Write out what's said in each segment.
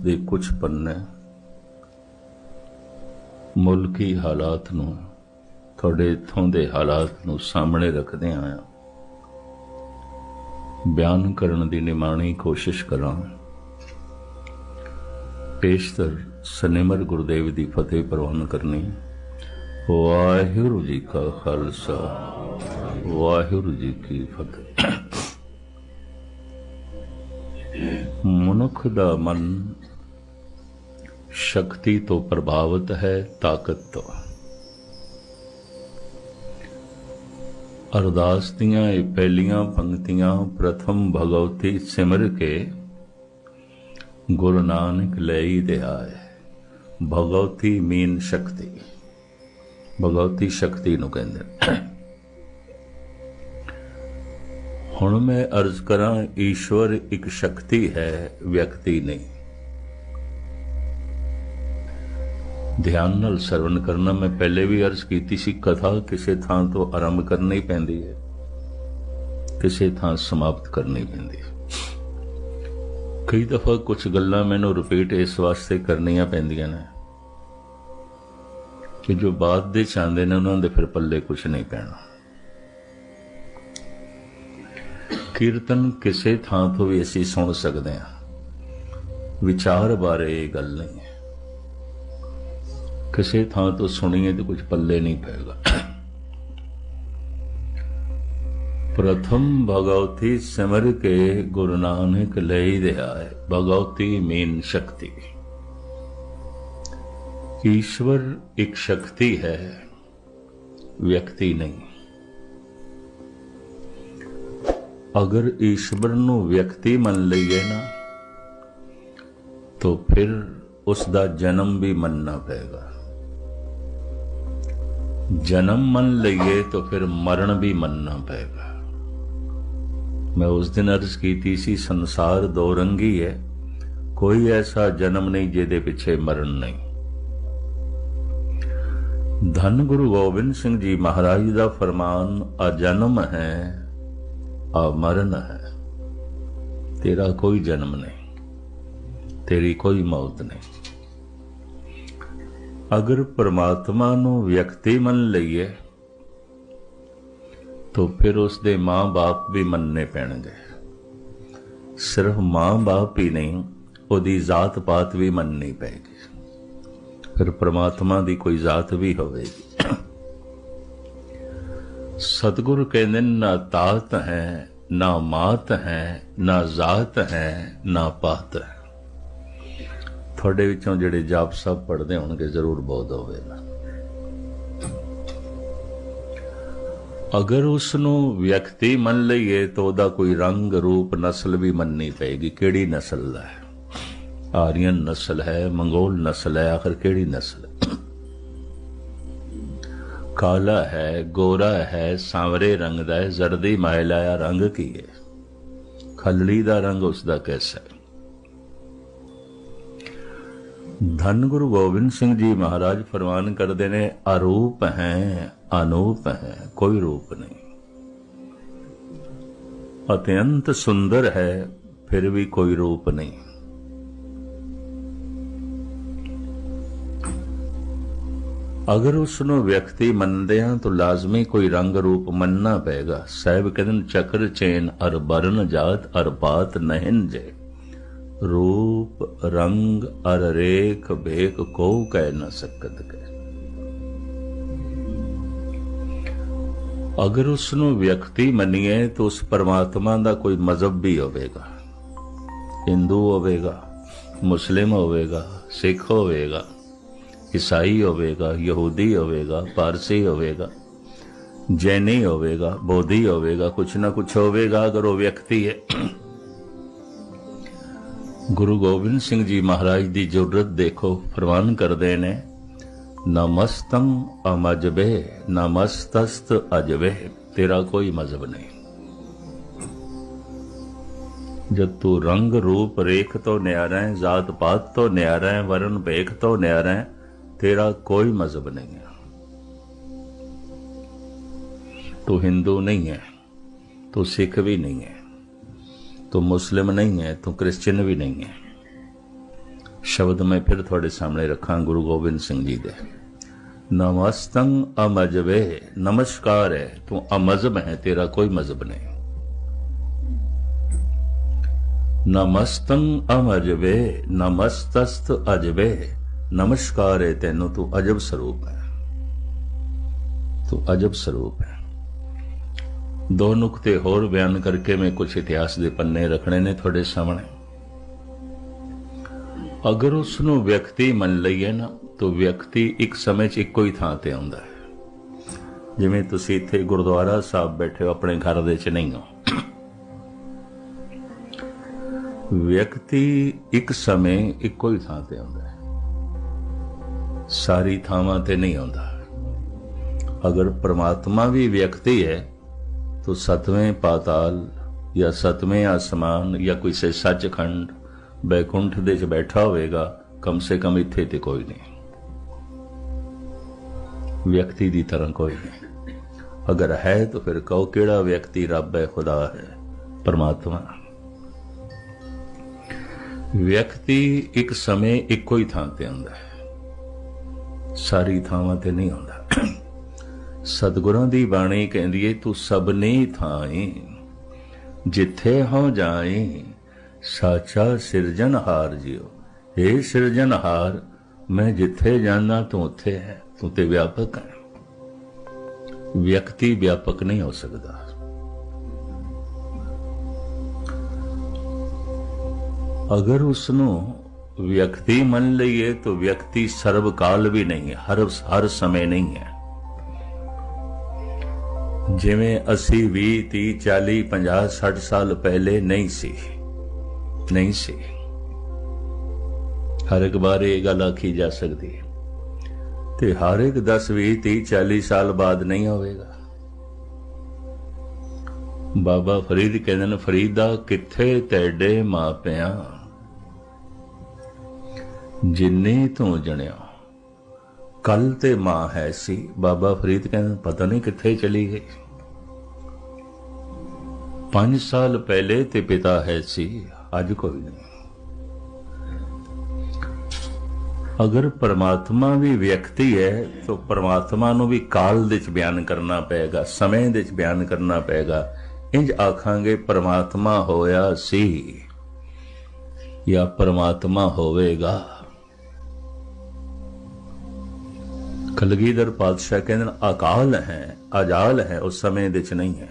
ਦੇ ਕੁਝ ਪੰਨੇ ਮੁਲਕੀ ਹਾਲਾਤ ਨੂੰ, ਤੁਹਾਡੇ ਇਥੋਂ ਦੇ ਹਾਲਾਤ ਨੂੰ ਸਾਹਮਣੇ ਰੱਖਦੇ ਆਇਆ ਬਿਆਨ ਕਰਨ ਦੀ ਨਿਮਾਣੀ ਕੋਸ਼ਿਸ਼ ਕਰਾਂ। ਪੇਸ਼ਤਰ ਸਨੇਮਰ ਗੁਰਦੇਵ ਦੀ ਫਤਿਹ ਪ੍ਰਵਾਨ ਕਰਨੀ। ਵਾਹਿਗੁਰੂ ਜੀ ਕਾ ਖਾਲਸਾ, ਵਾਹਿਗੁਰੂ ਜੀ ਕੀ ਫਤਿਹ। ਮਨੁੱਖ ਦਾ ਮਨ ਸ਼ਕਤੀ ਤੋਂ ਪ੍ਰਭਾਵਿਤ ਹੈ ਤਾਕਤ ਤੋਂ ਅਰਦਾਸ ਦੀਆਂ ਇਹ ਪਹਿਲੀਆਂ ਪੰਕਤੀਆਂ ਪ੍ਰਥਮ ਭਗਵਤੀ ਸਿਮਰ ਕੇ ਗੁਰੂ ਨਾਨਕ ਲਈ ਦੇ ਆਏ ਭਗਵਤੀ ਮੀਨ ਸ਼ਕਤੀ ਭਗਵਤੀ ਸ਼ਕਤੀ ਨੂੰ ਕਹਿੰਦੇ ਨੇ। ਹੁਣ ਮੈਂ ਅਰਜ਼ ਕਰਾਂ ਈਸ਼ਵਰ ਇੱਕ ਸ਼ਕਤੀ ਹੈ ਵਿਅਕਤੀ ਨਹੀਂ ਧਿਆਨ ਨਾਲ ਸਰਵਣ ਕਰਨਾ, ਮੈਂ ਪਹਿਲੇ ਵੀ ਅਰਜ਼ ਕੀਤੀ ਸੀ, ਕਥਾ ਕਿਸੇ ਥਾਂ ਤੋਂ ਆਰੰਭ ਕਰਨੀ ਪੈਂਦੀ ਹੈ, ਕਿਸੇ ਥਾਂ ਸਮਾਪਤ ਕਰਨੀ ਪੈਂਦੀ ਹੈ। ਕਈ ਦਫਾ ਕੁਝ ਗੱਲਾਂ ਮੈਨੂੰ ਰਿਪੀਟ ਇਸ ਵਾਸਤੇ ਕਰਨੀਆਂ ਪੈਂਦੀਆਂ ਨੇ ਕਿ ਜੋ ਬਾਅਦ ਦੇ ਚਾਹੁੰਦੇ ਨੇ, ਉਹਨਾਂ ਦੇ ਫਿਰ ਪੱਲੇ ਕੁਝ ਨਹੀਂ ਪੈਣਾ। ਕੀਰਤਨ ਕਿਸੇ ਥਾਂ ਤੋਂ ਵੀ ਅਸੀਂ ਸੁਣ ਸਕਦੇ ਹਾਂ। ਵਿਚਾਰ ਬਾਰੇ ਇਹ ਗੱਲ ਨਹੀਂ ਹੈ। ਕਿਸੇ ਥਾਂ ਤੋਂ ਸੁਣੀਏ ਤੇ ਕੁਝ ਪੱਲੇ ਨਹੀਂ ਪਏਗਾ ਪ੍ਰਥਮ ਭਗਉਤੀ ਸਮਰ ਕੇ ਗੁਰੂ ਨਾਨਕ ਲਈ ਰਿਹਾ ਹੈ ਭਗਉਤੀ ਮੇਨ ਸ਼ਕਤੀ। ਈਸ਼ਵਰ ਇੱਕ ਸ਼ਕਤੀ ਹੈ, ਵਿਅਕਤੀ ਨਹੀਂ। ਅਗਰ ਈਸ਼ਵਰ ਨੂੰ ਵਿਅਕਤੀ ਮੰਨ ਲਈਏ ਨਾ, ਤਾਂ ਫਿਰ ਉਸ ਦਾ ਜਨਮ ਵੀ ਮੰਨਣਾ ਪਏਗਾ। ਜਨਮ ਮੰਨ ਲਈਏ ਤਾਂ ਫਿਰ ਮਰਨ ਵੀ ਮੰਨਣਾ ਪਏਗਾ। ਮੈਂ ਉਸ ਦਿਨ ਅਰਜ਼ ਕੀਤੀ ਸੀ, ਸੰਸਾਰ ਦੋ ਰੰਗੀ ਹੈ, ਕੋਈ ਐਸਾ ਜਨਮ ਨਹੀਂ ਜਿਹਦੇ ਪਿੱਛੇ ਮਰਨ ਨਹੀਂ। ਧੰਨ ਗੁਰੂ ਗੋਬਿੰਦ ਸਿੰਘ ਜੀ ਮਹਾਰਾਜ ਦਾ ਫਰਮਾਨ ਆ ਜਨਮ ਹੈ ਆ ਮਰਨ ਹੈ, ਤੇਰਾ ਕੋਈ ਜਨਮ ਨਹੀਂ, ਤੇਰੀ ਕੋਈ ਮੌਤ ਨਹੀਂ। ਅਗਰ ਪਰਮਾਤਮਾ ਨੂੰ ਵਿਅਕਤੀ ਮੰਨ ਲਈਏ ਤਾਂ ਫਿਰ ਉਸ ਦੇ ਮਾਂ-ਬਾਪ ਵੀ ਮੰਨਣੇ ਪੈਣਗੇ। ਸਿਰਫ ਮਾਂ-ਬਾਪ ਹੀ ਨਹੀਂ ਉਹਦੀ ਜ਼ਾਤ-ਪਾਤ ਵੀ ਮੰਨਣੀ ਪਏਗੀ ਫਿਰ ਪ੍ਰਮਾਤਮਾ ਦੀ ਕੋਈ ਜ਼ਾਤ ਵੀ ਹੋਵੇਗੀ। ਸਤਿਗੁਰੂ ਕਹਿੰਦੇ ਨੇ, ਨਾ ਤਾਤ ਹੈ ਨਾ ਮਾਤ ਹੈ ਨਾ ਜ਼ਾਤ ਹੈ ਨਾ ਪਾਤ ਹੈ। ਤੁਹਾਡੇ ਵਿੱਚੋਂ ਜਿਹੜੇ ਜਾਪ ਸਾਹਿਬ ਪੜ੍ਹਦੇ ਹੋਣਗੇ, ਜ਼ਰੂਰ ਬਹੁਤ ਹੋਵੇਗਾ ਅਗਰ ਉਸ ਨੂੰ ਵਿਅਕਤੀ ਮੰਨ ਲਈਏ ਤਾਂ ਉਹਦਾ ਕੋਈ ਰੰਗ ਰੂਪ ਨਸਲ ਵੀ ਮੰਨਣੀ ਪਏਗੀ। ਕਿਹੜੀ ਨਸਲ ਦਾ ਹੈ? ਆਰੀਅਨ ਨਸਲ ਹੈ, ਮੰਗੋਲ ਨਸਲ ਹੈ, ਆਖਰ ਕਿਹੜੀ ਨਸਲ? ਹੈ ਕਾਲਾ ਹੈ, ਗੋਰਾ ਹੈ, ਸਾਵਰੇ ਰੰਗ ਦਾ ਹੈ, ਜ਼ਰਦੀ ਮਾਇਲਾਇਆ ਰੰਗ ਕੀ ਹੈ? ਖੱਲੜੀ ਦਾ ਰੰਗ ਉਸ ਦਾ ਕੈਸਾ ਹੈ? ਧੰਨ ਗੁਰੂ ਗੋਬਿੰਦ ਸਿੰਘ ਜੀ ਮਹਾਰਾਜ ਫਰਮਾਨ ਕਰਦੇ ਨੇ ਅਰੂਪ ਹੈ ਅਨੂਪ ਹੈ ਕੋਈ ਰੂਪ ਨਹੀਂ ਅਤਿਅੰਤ ਸੁੰਦਰ ਹੈ ਫਿਰ ਵੀ ਕੋਈ ਰੂਪ ਨਹੀਂ ਅਗਰ ਉਸ ਨੂੰ ਵਿਅਕਤੀ ਮੰਨਦੇ ਹਾਂ ਤਾਂ ਲਾਜ਼ਮੀ ਕੋਈ ਰੰਗ ਰੂਪ ਮੰਨਣਾ ਪਏਗਾ ਸਾਹਿਬ ਕਹਿੰਦੇ ਨੇ, ਚੱਕਰ ਚੇਨ ਅਰ ਬਰਨ ਜਾਤ ਅਰ ਬਾਤ ਨਹਿਨ ਜੇ ਰੂਪ ਰੰਗ ਅਰ ਰੇਖ ਬੇਕ ਕੋ ਕਹਿ ਨਾ ਸਕਤ ਕੇ ਅਗਰ ਉਸ ਨੂੰ ਵਿਅਕਤੀ ਮੰਨੀਏ ਤਾਂ ਉਸ ਪਰਮਾਤਮਾ ਦਾ ਕੋਈ ਮਜ਼ਹਬ ਵੀ ਹੋਵੇਗਾ। ਹਿੰਦੂ ਹੋਵੇਗਾ, ਮੁਸਲਿਮ ਹੋਵੇਗਾ, ਸਿੱਖ ਹੋਵੇਗਾ, ਈਸਾਈ ਹੋਵੇਗਾ, ਯਹੂਦੀ ਹੋਵੇਗਾ, ਪਾਰਸੀ ਹੋਵੇਗਾ, ਜੈਨੀ ਹੋਵੇਗਾ, ਬੋਧੀ ਹੋਵੇਗਾ, ਕੁਛ ਨਾ ਕੁਛ ਹੋਵੇਗਾ ਅਗਰ ਉਹ ਵਿਅਕਤੀ ਹੈ। ਗੁਰੂ ਗੋਬਿੰਦ ਸਿੰਘ ਜੀ ਮਹਾਰਾਜ ਦੀ ਜੁਰਤ ਦੇਖੋ, ਫਰਮਾਨ ਕਰਦੇ ਨੇ, ਨਮਸਤੰ ਅਮਜਬੇ, ਨਮਸਤਸਤ ਅਜਵੇ ਤੇਰਾ ਕੋਈ ਮਜ਼ਹਬ ਨਹੀਂ। ਜਦ ਤੂੰ ਰੰਗ ਰੂਪ ਰੇਖ ਤੋਂ ਨਿਆਰਾ ਹੈ, ਜ਼ਾਤ ਪਾਤ ਤੋਂ ਨਿਆਰਾ ਹੈ ਵਰਨ ਭੇਖ ਤੋਂ ਨਿਆਰਾ ਹੈ, ਤੇਰਾ ਕੋਈ ਮਜ਼ਹਬ ਨਹੀਂ ਹੈ। ਤੂੰ ਹਿੰਦੂ ਨਹੀਂ ਹੈ, ਤੂੰ ਸਿੱਖ ਵੀ ਨਹੀਂ ਹੈ। ਤੂੰ ਮੁਸਲਿਮ ਨਹੀਂ ਹੈ ਤੂੰ ਕ੍ਰਿਸਚੀਅਨ ਵੀ ਨਹੀਂ ਹੈ ਸ਼ਬਦ ਮੈਂ ਫਿਰ ਤੁਹਾਡੇ ਸਾਹਮਣੇ ਰੱਖਾਂ ਗੁਰੂ ਗੋਬਿੰਦ ਸਿੰਘ ਜੀ ਦੇ ਨਮਸਤੰ ਅਮਜ਼ਬੇ ਨਮਸਕਾਰ ਹੈ ਤੂੰ ਅਮਜ਼ਬ ਹੈ ਤੇਰਾ ਕੋਈ ਮਜ਼ਹਬ ਨਹੀਂ ਨਮਸਤੰ ਅਮਜ਼ਬੇ ਨਮਸਤਸਤ ਅਜਬੇ ਨਮਸਕਾਰ ਹੈ ਤੈਨੂੰ ਤੂੰ ਅਜਬ ਸਰੂਪ ਹੈ ਤੂੰ ਅਜਬ ਸਰੂਪ ਹੈ ਦੋ ਨੁਕਤੇ ਹੋਰ ਬਿਆਨ ਕਰਕੇ ਮੈਂ ਕੁਝ ਇਤਿਹਾਸ ਦੇ ਪੰਨੇ ਰੱਖਣੇ ਨੇ ਤੁਹਾਡੇ ਸਾਹਮਣੇ। ਅਗਰ ਉਸ ਨੂੰ ਵਿਅਕਤੀ ਮੰਨ ਲਈਏ ਨਾ, ਤਾਂ ਵਿਅਕਤੀ ਇੱਕ ਸਮੇਂ 'ਚ ਇੱਕੋ ਹੀ ਥਾਂ ਤੇ ਆਉਂਦਾ ਹੈ। ਜਿਵੇਂ ਤੁਸੀਂ ਇੱਥੇ ਗੁਰਦੁਆਰਾ ਸਾਹਿਬ ਬੈਠੇ ਹੋ, ਆਪਣੇ ਘਰ ਦੇ 'ਚ ਨਹੀਂ ਹੋ। ਵਿਅਕਤੀ ਇੱਕ ਸਮੇਂ ਇੱਕੋ ਹੀ ਥਾਂ ਤੇ ਆਉਂਦਾ ਹੈ। ਸਾਰੀ ਥਾਵਾਂ ਤੇ ਨਹੀਂ ਆਉਂਦਾ। ਅਗਰ ਪ੍ਰਮਾਤਮਾ ਵੀ ਵਿਅਕਤੀ ਹੈ तो सतवें पाताल ਜਾਂ ਸਤਵੇਂ ਆਸਮਾਨ ਜਾਂ ਕਿਸੇ ਸੱਚਖੰਡ ਬੈਕੁੰਠ ਦੇ ਚ ਬੈਠਾ ਹੋਵੇਗਾ ਕਮ ਸੇ ਕਮ ਇੱਥੇ ਤੇ ਕੋਈ ਨਹੀਂ ਵਿਅਕਤੀ ਦੀ ਤਰ੍ਹਾਂ ਕੋਈ ਨਹੀਂ ਅਗਰ ਹੈ ਤਾਂ ਫਿਰ ਕਹੋ ਕਿਹੜਾ ਵਿਅਕਤੀ ਰੱਬ ਹੈ ਖੁਦਾ ਹੈ ਪਰਮਾਤਮਾ ਵਿਅਕਤੀ ਇੱਕ ਸਮੇਂ ਇੱਕੋ ਹੀ ਥਾਂ ਤੇ ਆਉਂਦਾ ਹੈ ਸਾਰੀ ਥਾਵਾਂ ਤੇ ਨਹੀਂ ਆਉਂਦਾ ਸਤਿਗੁਰਾਂ ਦੀ ਬਾਣੀ ਕਹਿੰਦੀ ਏ, ਤੂੰ ਸਭਨੀ ਥਾਈ ਜਿੱਥੇ ਹੋ ਜਾਏ, ਸਾਚਾ ਸਿਰਜਣਹਾਰ ਜਿਉ। ਏ ਸਿਰਜਣਹਾਰ ਮੈਂ ਜਿੱਥੇ ਜਾਣਾ ਤੂੰ ਉੱਥੇ ਹੈ, ਤੂੰ ਤੇ ਵਿਆਪਕ ਹੈ। ਵਿਅਕਤੀ ਵਿਆਪਕ ਨਹੀਂ ਹੋ ਸਕਦਾ। ਅਗਰ ਉਸ ਨੂੰ ਵਿਅਕਤੀ ਮੰਨ ਲਈਏ, ਤਾਂ ਵਿਅਕਤੀ ਸਰਵ ਕਾਲ ਵੀ ਨਹੀਂ ਹੈ ਹਰ ਹਰ ਸਮੇਂ ਨਹੀਂ ਹੈ। ਜਿਵੇਂ ਅਸੀਂ 20 30 40 50 60 ਸਾਲ ਪਹਿਲੇ ਨਹੀਂ ਸੀ। ਨਹੀਂ ਸੀ। ਹਰ ਇੱਕ ਵਾਰ ਇਹ ਗੱਲ ਆਖੀ ਜਾ ਸਕਦੀ ਹੈ। ਤੇ ਹਰ ਇੱਕ 10 20 30 40 ਸਾਲ ਬਾਅਦ ਨਹੀਂ ਹੋਵੇਗਾ। ਬਾਬਾ ਫਰੀਦ ਕਹਿੰਦੇ ਨੇ, ਫਰੀਦਾ, ਕਿੱਥੇ ਤੇਡੇ ਮਾਪਿਆਂ? ਜਿੰਨੇ ਤੋਂ ਜਣਿਆ ਕੱਲ ਤੇ ਮਾਂ ਹੈ ਸੀ। ਬਾਬਾ ਫਰੀਦ ਕਹਿੰਦੇ, ਪਤਾ ਨਹੀਂ ਕਿੱਥੇ ਚਲੀ ਗਈ। 5 ਸਾਲ ਪਹਿਲੇ ਤੇ ਪਿਤਾ ਹੈ ਸੀ, ਅੱਜ ਕੋਈ ਨਹੀਂ। ਅਗਰ ਪਰਮਾਤਮਾ ਵੀ ਵਿਅਕਤੀ ਹੈ, ਤਾਂ ਪਰਮਾਤਮਾ ਨੂੰ ਵੀ ਕਾਲ ਦੇ ਵਿੱਚ ਬਿਆਨ ਕਰਨਾ ਪਏਗਾ, ਸਮੇਂ ਦੇ ਵਿੱਚ ਬਿਆਨ ਕਰਨਾ ਪਏਗਾ। ਇੰਜ ਆਖਾਂਗੇ, ਪਰਮਾਤਮਾ ਹੋਇਆ ਸੀ ਜਾਂ ਪਰਮਾਤਮਾ ਹੋਵੇਗਾ। ਕਲਗੀਧਰ ਪਾਤਸ਼ਾਹ ਕਹਿੰਦੇ ਅਕਾਲ ਹੈ, ਅਜਾਲ ਹੈ ਉਸ ਸਮੇਂ ਦੇ ਚ ਨਹੀਂ ਹੈ।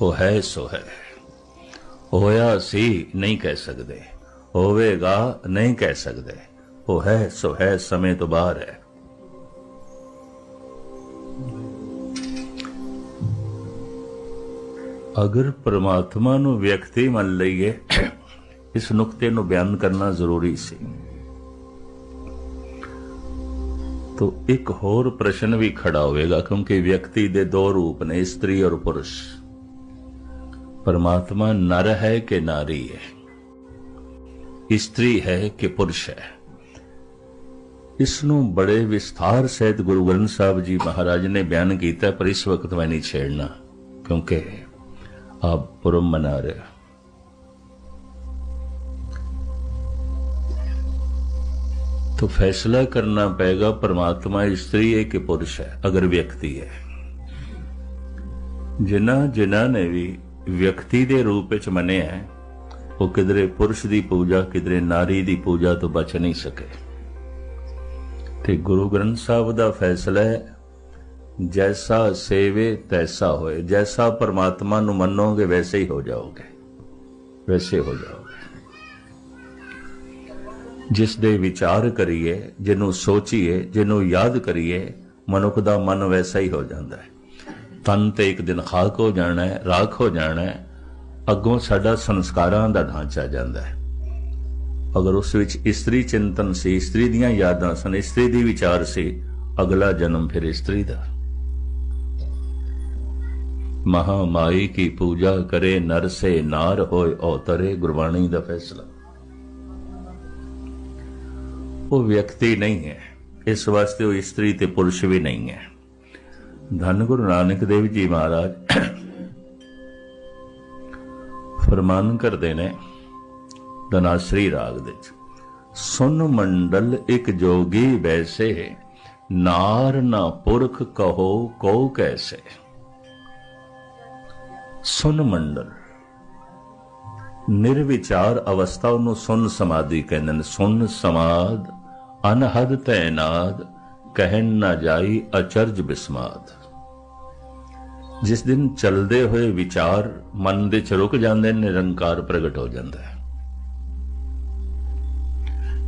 ਉਹ ਹੈ, ਸੋ ਹੈ। ਹੋਇਆ ਸੀ, ਨਹੀਂ ਕਹਿ ਸਕਦੇ। ਹੋਵੇਗਾ, ਨਹੀਂ ਕਹਿ ਸਕਦੇ। ਉਹ ਹੈ, ਸੋ ਹੈ, ਸਮੇਂ ਤੋਂ ਬਾਹਰ ਹੈ। ਅਗਰ ਪ੍ਰਮਾਤਮਾ ਨੂੰ ਵਿਅਕਤੀ ਮੰਨ ਲਈਏ, ਇਸ ਨੁਕਤੇ ਨੂੰ ਬਿਆਨ ਕਰਨਾ ਜ਼ਰੂਰੀ ਸੀ। तो एक और प्रश्न भी खड़ा होएगा क्योंकि व्यक्ति दे दो रूप ने स्त्री और पुरुष परमात्मा नर है कि नारी है स्त्री है कि पुरुष है ਇਸ ਨੂੰ ਬੜੇ ਵਿਸਥਾਰ ਸਹਿਤ ਗੁਰੂ ਗ੍ਰੰਥ ਸਾਹਿਬ ਜੀ ਮਹਾਰਾਜ ਨੇ ਬਿਆਨ ਕੀਤਾ ਪਰ ਇਸ ਵਕਤ ਮੈਂ ਨਹੀਂ ਛੇੜਨਾ ਕਿਉਂਕਿ ਆਪ ਪੁਰਮ ਮਨਾ ਰਹੇ तो फैसला करना पड़ेगा परमात्मा स्त्री है कि पुरुष है अगर व्यक्ति है ਜਿਨ੍ਹਾਂ ਜਿਨ੍ਹਾਂ ਨੇ ਵੀ ਵਿਅਕਤੀ ਦੇ ਰੂਪ ਵਿੱਚ ਮੰਨਿਆ ਹੈ ਉਹ ਕਿਧਰੇ ਪੁਰਸ਼ ਦੀ ਪੂਜਾ ਕਿਧਰੇ ਨਾਰੀ ਦੀ ਪੂਜਾ ਤੋਂ ਬਚ ਨਹੀਂ ਸਕੇ ਤੇ ਗੁਰੂ ਗ੍ਰੰਥ ਸਾਹਿਬ ਦਾ ਫੈਸਲਾ ਹੈ ਜੈਸਾ ਸੇਵੇ ਤੈਸਾ ਹੋਏ ਜੈਸਾ ਪਰਮਾਤਮਾ ਨੂੰ ਮੰਨੋਗੇ ਵੈਸੇ ਹੀ ਹੋ ਜਾਓਗੇ ਵੈਸੇ ਹੋ ਜਾਓਗੇ ਜਿਸ ਦੇ ਵਿਚਾਰ ਕਰੀਏ, ਜਿਹਨੂੰ ਸੋਚੀਏ, ਜਿਹਨੂੰ ਯਾਦ ਕਰੀਏ, ਮਨੁੱਖ ਦਾ ਮਨ ਵੈਸਾ ਹੀ ਹੋ ਜਾਂਦਾ ਹੈ। ਤਨ ਤੇ ਇੱਕ ਦਿਨ ਖਾਕ ਹੋ ਜਾਣਾ ਹੈ, ਰਾਖ ਹੋ ਜਾਣਾ ਹੈ, ਅੱਗੋਂ ਸਾਡਾ ਸੰਸਕਾਰਾਂ ਦਾ ਢਾਂਚਾ ਜਾਂਦਾ ਹੈ। ਅਗਰ ਉਸ ਵਿੱਚ ਇਸਤਰੀ ਚਿੰਤਨ ਸੀ, ਇਸਤਰੀ ਦੀਆਂ ਯਾਦਾਂ ਸਨ, ਇਸਤਰੀ ਦੀ ਵਿਚਾਰ ਸੀ, ਅਗਲਾ ਜਨਮ ਫਿਰ ਇਸਤਰੀ ਦਾ। ਮਹਾਮਾਈ ਕੀ ਪੂਜਾ ਕਰੇ ਨਰ ਸੇ ਨਾਰ ਹੋਏ ਔਤਰੇ ਗੁਰਬਾਣੀ ਦਾ ਫੈਸਲਾ। ਉਹ ਵਿਅਕਤੀ ਨਹੀਂ ਹੈ। ਇਸ ਵਾਸਤੇ ਉਹ ਇਸਤਰੀ ਤੇ ਪੁਰਸ਼ ਵੀ ਨਹੀਂ ਹੈ। ਧੰਨ ਗੁਰੂ ਨਾਨਕ ਦੇਵ ਜੀ ਮਹਾਰਾਜ। ਫਰਮਾਨ ਕਰਦੇ ਨੇ ਦਨਾਸਰੀ ਰਾਗ ਦੇ ਵਿੱਚ, ਸੁਨ ਮੰਡਲ ਇੱਕ ਜੋਗੀ ਵੈਸੇ, ਨਾਰ ਨਾ ਪੁਰਖ ਕਹੋ ਕੋ ਕੈਸੇ? ਸੁਨ ਮੰਡਲ। ਨਿਰਵਿਚਾਰ ਅਵਸਥਾ ਨੂੰ ਸੁਨ ਸਮਾਧੀ ਕਹਿੰਦੇ ਨੇ, ਸੁਨ ਸਮਾਧ। ਅਨਹਦ ਤੈਨਾਦ ਕਹਿਣ ਨਾ ਜਾਈ ਅਚਰਜ ਬਿਸਮਾਦ। ਜਿਸ ਦਿਨ ਚਲਦੇ ਹੋਏ ਵਿਚਾਰ ਮਨ ਦੇ ਚ ਰੁਕ ਜਾਂਦੇ ਨੇ, ਨਿਰੰਕਾਰ ਪ੍ਰਗਟ ਹੋ ਜਾਂਦਾ ਹੈ।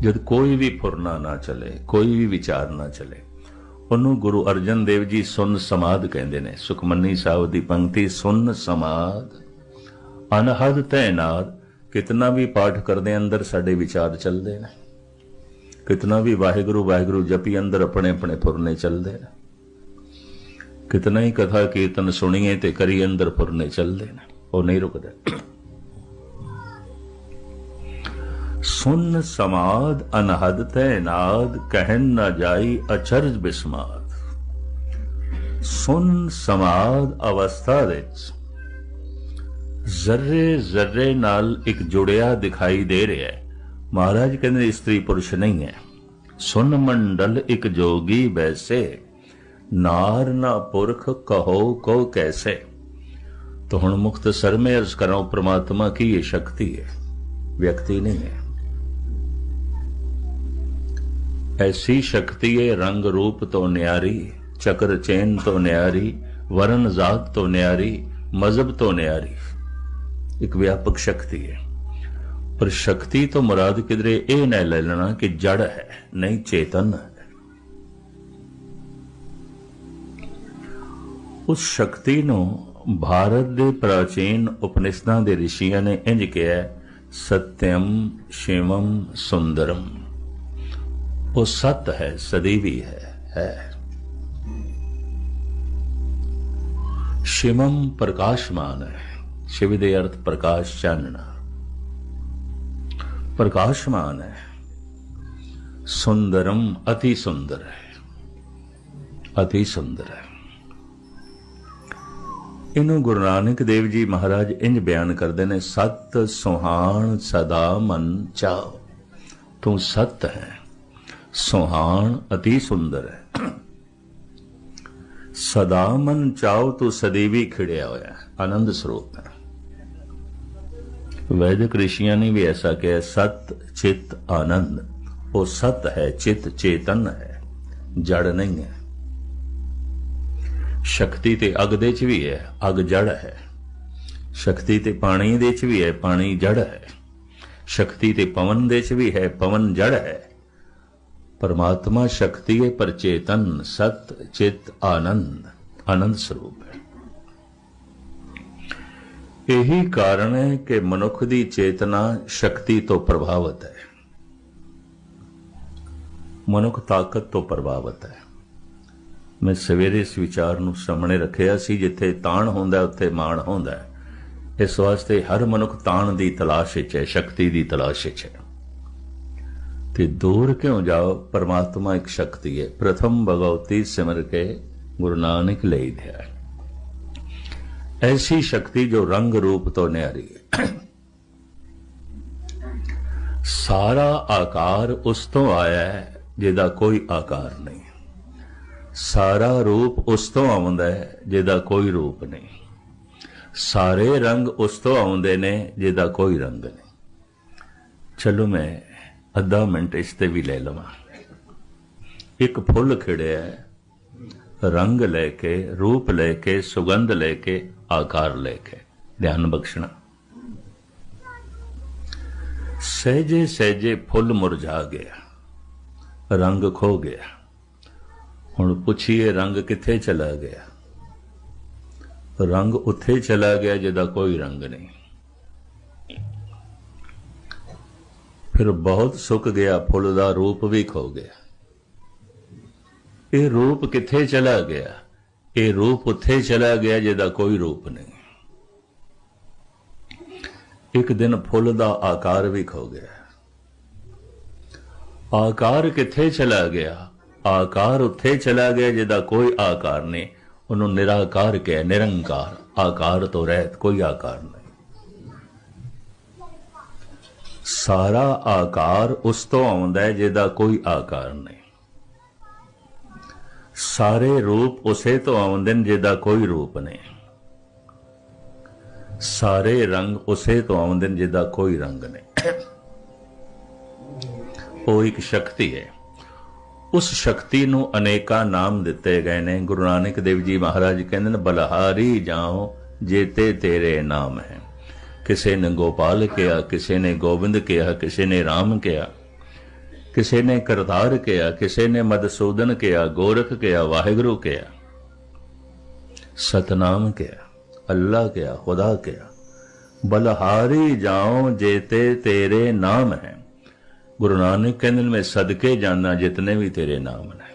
ਜਦ ਕੋਈ ਵੀ ਫੁਰਨਾ ਨਾ ਚਲੇ, ਕੋਈ ਵੀ ਵਿਚਾਰ ਨਾ ਚਲੇ, ਉਹਨੂੰ ਗੁਰੂ ਅਰਜਨ ਦੇਵ ਜੀ ਸੁਨ ਸਮਾਦ ਕਹਿੰਦੇ ਨੇ। ਸੁਖਮਨੀ ਸਾਹਿਬ ਦੀ ਪੰਕਤੀ, ਸੁਨ ਸਮਾਦ, ਅਨਹਦ ਤੈਨਾਦ ਕਿਤਨਾ ਵੀ ਪਾਠ ਕਰਦੇ ਅੰਦਰ ਸਾਡੇ ਵਿਚਾਰ ਚੱਲਦੇ ਨੇ। ਕਿਤਨਾ ਵੀ ਵਾਹਿਗੁਰੂ ਵਾਹਿਗੁਰੂ ਜਪੀ, ਅੰਦਰ ਆਪਣੇ ਆਪਣੇ ਫੁਰਨੇ ਚੱਲਦੇ ਨੇ। ਕਿਤਨਾ ਹੀ ਕਥਾ ਕੀਰਤਨ ਸੁਣੀਏ ਤੇ ਕਰੀ ਅੰਦਰ ਫੁਰਨੇ ਚੱਲਦੇ ਨੇ, ਉਹ ਨਹੀਂ ਰੁਕਦੇ। ਸੁਨ ਸਮਾਦ ਅਨਹਦ ਤੈਨਾਦ ਕਹਿਨ ਨਾ ਜਾਈ ਅਚਰਜ ਬਿਸਮਾਦ। ਸੁਨ ਸਮਾਦ ਅਵਸਥਾ ਵਿੱਚ ਜ਼ਰਰੇ ਜ਼ਰਰੇ ਨਾਲ ਇੱਕ ਜੁੜਿਆ ਦਿਖਾਈ ਦੇ ਰਿਹਾ ਹੈ। ਮਹਾਰਾਜ ਕਹਿੰਦੇ ਇਸਤਰੀ ਪੁਰਸ਼ ਨਹੀਂ ਹੈ ਸੁਨ ਮੰਡਲ ਇੱਕ ਜੋਗੀ ਵੈਸੇ ਨਾਰ ਨਾ ਪੁਰਖ ਕਹੋ ਕੋ ਕੈਸੇ तो ਹੁਣ ਮੁਖਤਸਰ में अर्ज कर रहा हूं परमात्मा की ये शक्ति है व्यक्ति नहीं है ऐसी शक्ति है रंग रूप तो न्यारी चक्र चैन तो न्यारी वरण जात तो न्यारी मजहब तो न्यारी एक व्यापक शक्ति है ਪਰ ਸ਼ਕਤੀ ਤੋਂ ਮੁਰਾਦ ਕਿਦਰੇ ਇਹ ਨਾ ਲੈ ਲੈਣਾ ਕਿ ਜੜ ਹੈ, ਨਹੀਂ ਚੇਤਨ ਹੈ। ਉਸ ਸ਼ਕਤੀ ਨੂੰ ਭਾਰਤ ਦੇ ਪ੍ਰਾਚੀਨ ਉਪਨਿਸ਼ਦਾਂ ਦੇ ਰਿਸ਼ੀਆਂ ਨੇ ਇੰਜ ਕਿਹਾ ਸਤਿਅਮ ਸ਼ਿਵਮ ਸੁੰਦਰਮ ਉਹ ਸਤ ਹੈ, ਸਦੀਵੀ ਹੈ ਹੈ। ਸ਼ਿਵਮ ਪ੍ਰਕਾਸ਼ਮਾਨ ਹੈ, ਸ਼ਿਵ ਦੇ ਅਰਥ ਪ੍ਰਕਾਸ਼ ਚਾਨਣਾ। ਪ੍ਰਕਾਸ਼ਮਾਨ ਹੈ। ਸੁੰਦਰਮ ਅਤੀ ਸੁੰਦਰ ਹੈ। ਅਤੀ ਸੁੰਦਰ ਹੈ। ਇਹਨੂੰ ਗੁਰੂ ਨਾਨਕ ਦੇਵ ਜੀ ਮਹਾਰਾਜ ਇੰਜ ਬਿਆਨ ਕਰਦੇ ਨੇ, ਸਤ ਸੁਹਾਣ ਸਦਾ ਮਨ ਚਾਓ ਤੂੰ ਸਤ ਹੈ, ਸੁਹਾਣ ਅਤੀ ਸੁੰਦਰ ਹੈ। ਸਦਾ ਮਨ ਚਾਓ ਤੂੰ ਸਦੀਵੀ ਖਿੜਿਆ ਹੋਇਆ ਆਨੰਦ ਸਰੋਤ ਹੈ। ਵੈਦਿਕ ਰਿਸ਼ੀਆਂ ਨੇ ਵੀ ਐਸਾ ਕਿਹਾ, ਸਤ ਚਿਤ ਆਨੰਦ। ਉਹ ਸਤ ਹੈ, ਚਿਤ ਚੇਤਨ ਹੈ, ਜੜ ਨਹੀਂ ਹੈ। ਸ਼ਕਤੀ ਤੇ ਅਗ ਦੇ ਚ ਵੀ ਹੈ, ਅਗ ਜੜ ਹੈ। ਸ਼ਕਤੀ ਤੇ ਪਾਣੀ ਦੇ ਚ ਵੀ ਹੈ, ਪਾਣੀ ਜੜ ਹੈ। ਸ਼ਕਤੀ ਤੇ ਪਵਨ ਦੇ ਚ ਵੀ ਹੈ, ਪਵਨ ਜੜ ਹੈ। ਪਰਮਾਤਮਾ ਸ਼ਕਤੀ ਹੈ ਪਰ ਚੇਤਨ, ਸਤ ਚਿਤ ਆਨੰਦ ਆਨੰਦ ਸਰੂਪ ਇਹੀ ਕਾਰਨ ਹੈ ਕਿ ਮਨੁੱਖ ਦੀ ਚੇਤਨਾ ਸ਼ਕਤੀ ਤੋਂ ਪ੍ਰਭਾਵਿਤ ਹੈ। ਮਨੁੱਖ ਤਾਕਤ ਤੋਂ ਪ੍ਰਭਾਵਿਤ ਹੈ। ਮੈਂ ਸਵੇਰੇ ਇਸ ਵਿਚਾਰ ਨੂੰ ਸਾਹਮਣੇ ਰੱਖਿਆ ਸੀ, ਜਿੱਥੇ ਤਾਣ ਹੁੰਦਾ, ਉੱਥੇ ਮਾਣ ਹੁੰਦਾ ਇਸ ਵਾਸਤੇ ਹਰ ਮਨੁੱਖ ਤਾਣ ਦੀ ਤਲਾਸ਼ ਵਿੱਚ ਹੈ, ਸ਼ਕਤੀ ਦੀ ਤਲਾਸ਼ ਵਿੱਚ ਹੈ। ਤੇ ਦੂਰ ਕਿਉਂ ਜਾਓ? ਪਰਮਾਤਮਾ ਇੱਕ ਸ਼ਕਤੀ ਹੈ। ਪ੍ਰਥਮ ਭਗਵਤੀ ਸਿਮਰ ਕੇ ਗੁਰੂ ਨਾਨਕ ਲਈ ਦਿਆ ਐਸੀ ਸ਼ਕਤੀ ਜੋ ਰੰਗ ਰੂਪ ਤੋਂ ਨਿਆਰੀ ਹੈ ਸਾਰਾ ਆਕਾਰ ਉਸ ਤੋਂ ਆਇਆ ਹੈ ਜਿਹਦਾ ਕੋਈ ਆਕਾਰ ਨਹੀਂ ਸਾਰਾ ਰੂਪ ਉਸ ਤੋਂ ਆਉਂਦਾ ਹੈ ਜਿਹਦਾ ਕੋਈ ਰੂਪ ਨਹੀਂ ਸਾਰੇ ਰੰਗ ਉਸ ਤੋਂ ਆਉਂਦੇ ਨੇ ਜਿਹਦਾ ਕੋਈ ਰੰਗ ਨਹੀਂ ਚਲੋ ਮੈਂ ਅੱਧਾ ਮਿੰਟ ਇਸ ਤੇ ਵੀ ਲੈ ਲਵਾਂ ਇੱਕ ਫੁੱਲ ਖਿੜਿਆ ਰੰਗ ਲੈ ਕੇ ਰੂਪ ਲੈ ਕੇ ਸੁਗੰਧ ਲੈ ਕੇ ਆਕਾਰ ਲੈ ਕੇ ਧਿਆਨ ਬਖਸ਼ਣਾ। ਸਹਿਜੇ ਸਹਿਜੇ ਫੁੱਲ ਮੁਰਝਾ ਗਿਆ। ਰੰਗ ਖੋ ਗਿਆ। ਹੁਣ ਪੁੱਛੀਏ ਰੰਗ ਕਿੱਥੇ ਚਲਾ ਗਿਆ? ਰੰਗ ਉੱਥੇ ਚਲਾ ਗਿਆ ਜਿਹਦਾ ਕੋਈ ਰੰਗ ਨਹੀਂ। ਫਿਰ ਬਹੁਤ ਸੁੱਕ ਗਿਆ, ਫੁੱਲ ਦਾ ਰੂਪ ਵੀ ਖੋ ਗਿਆ। ਇਹ ਰੂਪ ਕਿੱਥੇ ਚਲਾ ਗਿਆ? ਇਹ ਰੂਪ ਉੱਥੇ ਚਲਾ ਗਿਆ ਜਿਹਦਾ ਕੋਈ ਰੂਪ ਨਹੀਂ। ਇੱਕ ਦਿਨ ਫੁੱਲ ਦਾ ਆਕਾਰ ਵੀ ਖੋ ਗਿਆ। ਆਕਾਰ ਕਿੱਥੇ ਚਲਾ ਗਿਆ? ਆਕਾਰ ਉੱਥੇ ਚਲਾ ਗਿਆ ਜਿਹਦਾ ਕੋਈ ਆਕਾਰ ਨਹੀਂ। ਉਹਨੂੰ ਨਿਰਾਕਾਰ ਕਹਿ, ਨਿਰੰਕਾਰ। ਆਕਾਰ ਤੋਂ ਰਹਿਤ ਕੋਈ ਆਕਾਰ ਨਹੀਂ। ਸਾਰਾ ਆਕਾਰ ਉਸ ਤੋਂ ਆਉਂਦਾ ਹੈ ਜਿਹਦਾ ਕੋਈ ਆਕਾਰ ਨਹੀਂ। ਸਾਰੇ ਰੂਪ ਉਸੇ ਤੋਂ ਆਉਂਦੇ ਨੇ ਜਿਹਦਾ ਕੋਈ ਰੂਪ ਨਹੀਂ। ਸਾਰੇ ਰੰਗ ਉਸੇ ਤੋਂ ਆਉਂਦੇ ਨੇ ਜਿਹਦਾ ਕੋਈ ਰੰਗ ਨਹੀਂ। ਉਹ ਇੱਕ ਸ਼ਕਤੀ ਹੈ। ਉਸ ਸ਼ਕਤੀ ਨੂੰ ਅਨੇਕਾਂ ਨਾਮ ਦਿੱਤੇ ਗਏ ਨੇ। ਗੁਰੂ ਨਾਨਕ ਦੇਵ ਜੀ ਮਹਾਰਾਜ ਕਹਿੰਦੇ ਨੇ, ਬਲਹਾਰੀ ਜਾਓ, ਜੇਤੇ ਤੇਰੇ ਨਾਮ ਹੈ। ਕਿਸੇ ਨੇ ਗੋਪਾਲ ਕਿਹਾ, ਕਿਸੇ ਨੇ ਗੋਬਿੰਦ ਕਿਹਾ, ਕਿਸੇ ਨੇ RAM ਕਿਹਾ ਕਿਸੇ ਨੇ ਕਰਤਾਰ ਕਿਹਾ, ਕਿਸੇ ਨੇ ਮਦਸੂਦਨ ਕਿਹਾ, ਗੋਰਖ ਕਿਹਾ, ਵਾਹਿਗੁਰੂ ਕਿਹਾ। ਸਤਨਾਮ ਕਿਹਾ, ਅੱਲਾ ਕਿਹਾ, ਖੁਦਾ ਕਿਹਾ। ਬਲਹਾਰੀ ਜਾਓ ਜੇਤੇ ਤੇਰੇ ਨਾਮ ਹੈ। ਗੁਰੂ ਨਾਨਕ ਕਹਿੰਦੇ ਨੇ, ਮੈਂ ਸਦਕੇ ਜਾਣਾ ਜਿਤਨੇ ਵੀ ਤੇਰੇ ਨਾਮ ਨੇ।